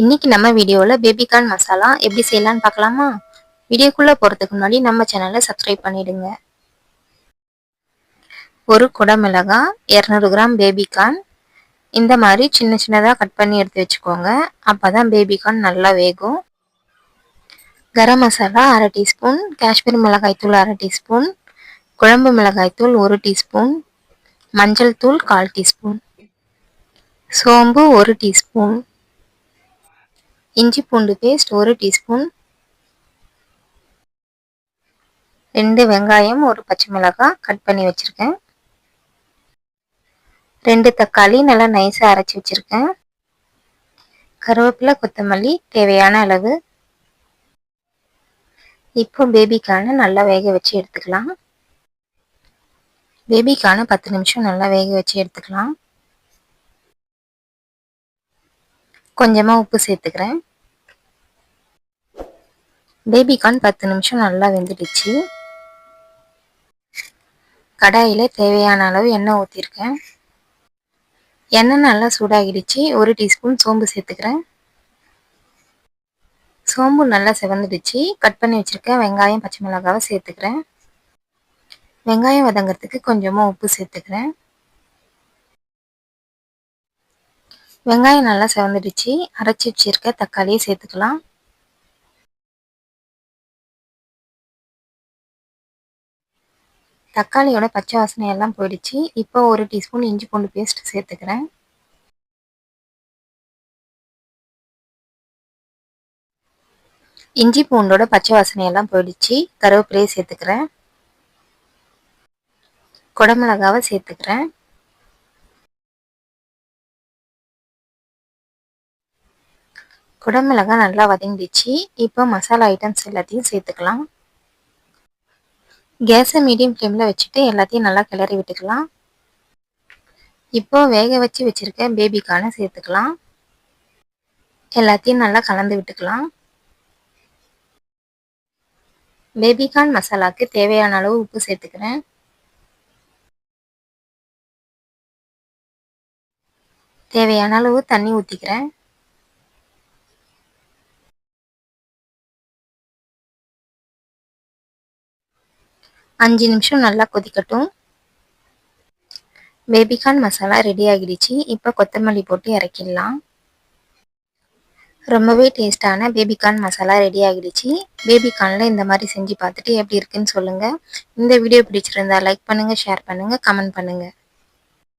இன்னைக்கு நம்ம வீடியோவில் பேபிகார்ன் மசாலா எப்படி செய்யலாம்னு பார்க்கலாமா? வீடியோக்குள்ளே போகிறதுக்கு முன்னாடி நம்ம சேனலை சப்ஸ்கிரைப் பண்ணிடுங்க. ஒரு குடமிளகா இரநூறு கிராம் பேபிகார்ன் இந்த மாதிரி சின்ன சின்னதாக கட் பண்ணி எடுத்து வச்சுக்கோங்க. அப்போ தான் பேபிகார்ன் நல்லா வேகும். கரம் மசாலா அரை டீஸ்பூன். காஷ்மீர் மிளகாய்த்தூள் அரை டீஸ்பூன். குழம்பு மிளகாய்த்தூள் ஒரு டீஸ்பூன். மஞ்சள் தூள் கால் டீஸ்பூன். சோம்பு ஒரு டீஸ்பூன். இஞ்சி பூண்டு பேஸ்ட் ஒரு டீஸ்பூன் ரெண்டு வெங்காயம் ஒரு பச்சை மிளகாய் கட் பண்ணி வச்சுருக்கேன். ரெண்டு தக்காளி நல்லா நைஸாக அரைச்சி வச்சுருக்கேன். கருவேப்பிலை கொத்தமல்லி தேவையான அளவு. இப்போ பேபிக்கான நல்லா வேக வச்சு எடுத்துக்கலாம். பேபிக்கான பத்து நிமிஷம் நல்லா வேக வச்சு எடுத்துக்கலாம். கொஞ்சமாக உப்பு சேர்த்துக்கிறேன். பேபிகார்ன் பத்து நிமிஷம் நல்லா வெந்துடுச்சு. கடாயில் தேவையான அளவு எண்ணெய் ஊற்றிருக்கேன் எண்ணெய் நல்லா சூடாகிடுச்சு. ஒரு டீஸ்பூன் சோம்பு சேர்த்துக்கிறேன். சோம்பு நல்லா செவந்துடுச்சு. கட் பண்ணி வச்சுருக்கேன் வெங்காயம் பச்சை மிளகாவை சேர்த்துக்கிறேன். வெங்காயம் வதங்கிறதுக்கு கொஞ்சமாக உப்பு சேர்த்துக்கிறேன். வெங்காயம் நல்லா செவந்துடுச்சு. அரைச்சி வச்சிருக்க தக்காளியை சேர்த்துக்கலாம். தக்காளியோட பச்சை வாசனை எல்லாம் போயிடுச்சு. இப்போ ஒரு டீஸ்பூன் இஞ்சி பூண்டு பேஸ்ட் சேர்த்துக்கிறேன். இஞ்சி பூண்டோட பச்சை வாசனை எல்லாம் போயிடுச்சு. கருவேப்பிலையை சேர்த்துக்கிறேன். குடமிளகாவை சேர்த்துக்கிறேன். குடமிளகாய் நல்லா வதங்கிடுச்சு. இப்போ மசாலா ஐட்டம்ஸ் எல்லாத்தையும் சேர்த்துக்கலாம். கேஸை மீடியம் ஃப்ளேமில் வச்சுட்டு எல்லாத்தையும் நல்லா கிளறி விட்டுக்கலாம். இப்போ வேக வச்சு வச்சுருக்க பேபிக்கான சேர்த்துக்கலாம். எல்லாத்தையும் நல்லா கலந்து விட்டுக்கலாம். பேபிகார்ன் மசாலாக்கு தேவையான அளவு உப்பு சேர்த்துக்கிறேன். தேவையான அளவு தண்ணி ஊற்றிக்கிறேன் அஞ்சு நிமிஷம் நல்லா கொதிக்கட்டும். பேபிகார்ன் மசாலா ரெடி ஆகிடுச்சு. இப்போ கொத்தமல்லி போட்டு இறக்கிடலாம். ரொம்பவே டேஸ்டான பேபிகார்ன் மசாலா ரெடி ஆகிடுச்சு. பேபிகார்னில் இந்த மாதிரி செஞ்சு பார்த்துட்டு எப்படி இருக்குன்னு சொல்லுங்கள் இந்த வீடியோ பிடிச்சிருந்தா லைக் பண்ணுங்கள் ஷேர் பண்ணுங்கள் கமெண்ட் பண்ணுங்கள்